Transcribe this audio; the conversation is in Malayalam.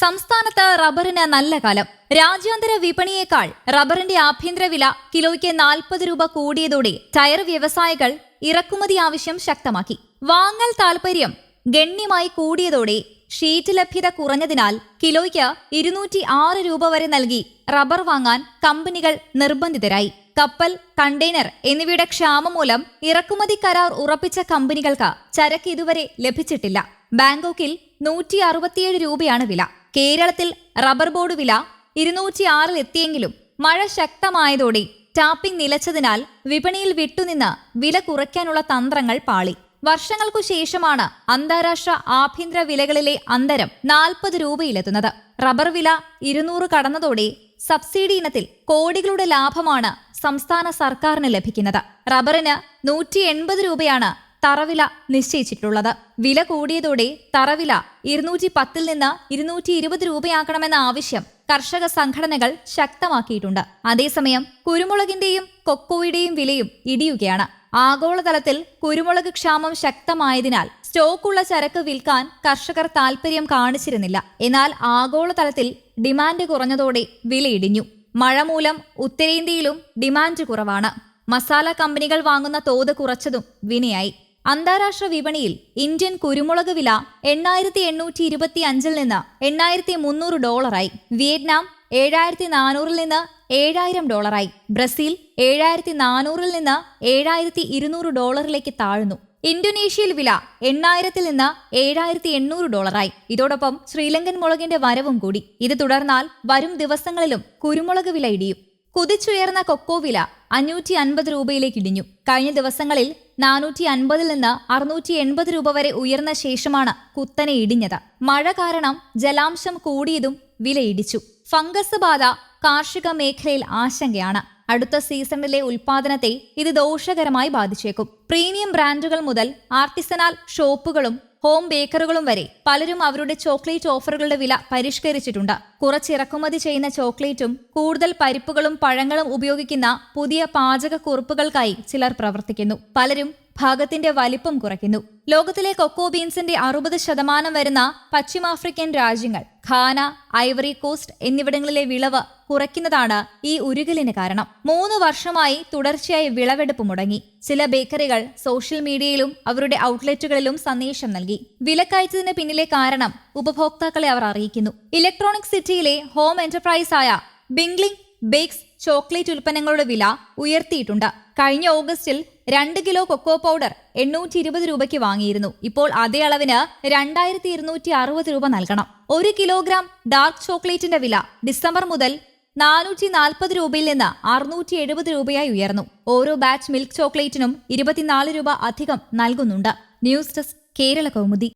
സംസ്ഥാനത്ത് റബ്ബറിന് നല്ല കാലം. രാജ്യാന്തര വിപണിയേക്കാൾ റബ്ബറിന്റെ ആഭ്യന്തര വില കിലോയ്ക്ക് നാൽപ്പത് രൂപ കൂടിയതോടെ ടയർ വ്യവസായികൾ ഇറക്കുമതി ആവശ്യം ശക്തമാക്കി. വാങ്ങൽ താൽപര്യം ഗണ്യമായി കൂടിയതോടെ ഷീറ്റ് ലഭ്യത കുറഞ്ഞതിനാൽ കിലോയ്ക്ക് ഇരുന്നൂറ്റി ആറ് രൂപ വരെ നൽകി റബ്ബർ വാങ്ങാൻ കമ്പനികൾ നിർബന്ധിതരായി. കപ്പൽ കണ്ടെയ്നർ എന്നിവയുടെ ക്ഷാമം മൂലം ഇറക്കുമതി കരാർ ഉറപ്പിച്ച കമ്പനികൾക്ക് ചരക്ക് ഇതുവരെ ലഭിച്ചിട്ടില്ല. ബാങ്കോക്കിൽ നൂറ്റി അറുപത്തിയേഴ് രൂപയാണ് വില. കേരളത്തിൽ റബ്ബർ ബോർഡ് വില ഇരുന്നൂറ്റി ആറിൽ എത്തിയെങ്കിലും മഴ ശക്തമായതോടെ ടാപ്പിംഗ് നിലച്ചതിനാൽ വിപണിയിൽ വിട്ടുനിന്ന് വില കുറയ്ക്കാനുള്ള തന്ത്രങ്ങൾ പാളി. വർഷങ്ങൾക്കു ശേഷമാണ് അന്താരാഷ്ട്ര ആഭ്യന്തര വിലകളിലെ അന്തരം നാൽപ്പത് രൂപയിലെത്തുന്നത്. റബ്ബർ വില ഇരുന്നൂറ് കടന്നതോടെ സബ്സിഡി ഇനത്തിൽ കോടികളുടെ ലാഭമാണ് സംസ്ഥാന സർക്കാരിന് ലഭിക്കുന്നത്. റബ്ബറിന് നൂറ്റി എൺപത് രൂപയാണ് തറവില നിശ്ചയിച്ചിട്ടുള്ളത്. വില കൂടിയതോടെ തറവില ഇരുന്നൂറ്റി പത്തിൽ നിന്ന് ഇരുന്നൂറ്റി ഇരുപത് രൂപയാക്കണമെന്ന ആവശ്യം കർഷക സംഘടനകൾ ശക്തമാക്കിയിട്ടുണ്ട്. അതേസമയം കുരുമുളകിന്റെയും കൊക്കോയുടെയും വിലയും ഇടിയുകയാണ്. ആഗോളതലത്തിൽ കുരുമുളക് ക്ഷാമം ശക്തമായതിനാൽ സ്റ്റോക്കുള്ള ചരക്ക് വിൽക്കാൻ കർഷകർ താൽപര്യം കാണിച്ചിരുന്നില്ല. എന്നാൽ ആഗോളതലത്തിൽ ഡിമാൻഡ് കുറഞ്ഞതോടെ വില ഇടിഞ്ഞു. മഴ മൂലം ഉത്തരേന്ത്യയിലും ഡിമാൻഡ് കുറവാണ്. മസാല കമ്പനികൾ വാങ്ങുന്ന തോത് കുറച്ചതും വിനയായി. അന്താരാഷ്ട്ര വിപണിയിൽ ഇന്ത്യൻ കുരുമുളക് വില എണ്ണായിരത്തി എണ്ണൂറ്റി ഇരുപത്തി അഞ്ചിൽ നിന്ന് എണ്ണായിരത്തി മുന്നൂറ് ഡോളറായി. വിയറ്റ്നാം ഏഴായിരത്തി നാനൂറിൽ നിന്ന് ഏഴായിരം ഡോളറായി. ബ്രസീൽ ഏഴായിരത്തി നാനൂറിൽ നിന്ന് ഏഴായിരത്തി ഇരുന്നൂറ് ഡോളറിലേക്ക് താഴ്ന്നു. ഇന്തോനേഷ്യയിൽ വില എണ്ണായിരത്തിൽ നിന്ന് ഏഴായിരത്തി എണ്ണൂറ് ഡോളറായി. ഇതോടൊപ്പം ശ്രീലങ്കൻ മുളകിന്റെ വരവും കൂടി. ഇത് തുടർന്നാൽ വരും ദിവസങ്ങളിലും കുരുമുളക് വില ഇടിയും. കുതിച്ചുയർന്ന കൊക്കോ വില അഞ്ഞൂറ്റി അൻപത് രൂപയിലേക്ക് ഇടിഞ്ഞു. കഴിഞ്ഞ ദിവസങ്ങളിൽ നാനൂറ്റി അൻപതിൽ നിന്ന് അറുന്നൂറ്റി എൺപത് രൂപ വരെ ഉയർന്ന ശേഷമാണ് കുത്തനെ ഇടിഞ്ഞത്. മഴ കാരണം ജലാംശം കൂടിയതും വില ഇടിച്ചു ഫംഗസ് ബാധ കാർഷിക മേഖലയിൽ ആശങ്കയാണ്. അടുത്ത സീസണിലെ ഉൽപാദനത്തെ ഇത് ദോഷകരമായി ബാധിച്ചേക്കും. പ്രീമിയം ബ്രാൻഡുകൾ മുതൽ ആർട്ടിസനാൽ ഷോപ്പുകളും ഹോം ബേക്കറുകളും വരെ പലരും അവരുടെ ചോക്ലേറ്റ് ഓഫറുകളുടെ വില പരിഷ്കരിച്ചിട്ടുണ്ട്. കുറച്ച് ഇറക്കുമതി ചെയ്യുന്ന ചോക്ലേറ്റും കൂടുതൽ പരിപ്പുകളും പഴങ്ങളും ഉപയോഗിക്കുന്ന പുതിയ പാചക കുറിപ്പുകൾക്കായി ചിലർ പ്രവർത്തിക്കുന്നു. പലരും ഭാഗത്തിന്റെ വലിപ്പം കുറയ്ക്കുന്നു. ലോകത്തിലെ കൊക്കോ ബീൻസിന്റെ അറുപത് ശതമാനം വരുന്ന പശ്ചിമാഫ്രിക്കൻ രാജ്യങ്ങൾ ഖാന ഐവറി കോസ്റ്റ് എന്നിവിടങ്ങളിലെ വിളവ് കുറയ്ക്കുന്നതാണ് ഈ ഉരുകലിന് കാരണം. മൂന്ന് വർഷമായി തുടർച്ചയായി വിളവെടുപ്പ് മുടങ്ങി. ചില ബേക്കറികൾ സോഷ്യൽ മീഡിയയിലും അവരുടെ ഔട്ട്ലെറ്റുകളിലും സന്ദേശം നൽകി. വിലക്കയറ്റത്തിന് പിന്നിലെ കാരണം ഉപഭോക്താക്കളെ അവർ അറിയിക്കുന്നു. ഇലക്ട്രോണിക് സിറ്റിയിലെ ഹോം എന്റർപ്രൈസായ ബിംഗ്ലിംഗ് ബേക്സ് ചോക്ലേറ്റ് ഉൽപ്പന്നങ്ങളുടെ വില ഉയർത്തിയിട്ടുണ്ട്. കഴിഞ്ഞ ഓഗസ്റ്റിൽ രണ്ട് കിലോ കൊക്കോ പൗഡർ എണ്ണൂറ്റി ഇരുപത് രൂപയ്ക്ക് വാങ്ങിയിരുന്നു. ഇപ്പോൾ അതേ അളവിന് രണ്ടായിരത്തി ഇരുന്നൂറ്റി അറുപത് രൂപ നൽകണം. ഒരു കിലോഗ്രാം ഡാർക്ക് ചോക്ലേറ്റിന്റെ വില ഡിസംബർ മുതൽ നാനൂറ്റി നാൽപ്പത് രൂപയിൽ നിന്ന് അറുന്നൂറ്റി എഴുപത് രൂപയായി ഉയർന്നു. ഓരോ ബാച്ച് മിൽക്ക് ചോക്ലേറ്റിനും ഇരുപത്തിനാല് രൂപ അധികം നൽകുന്നുണ്ട്. News desk Kerala Kaumudi.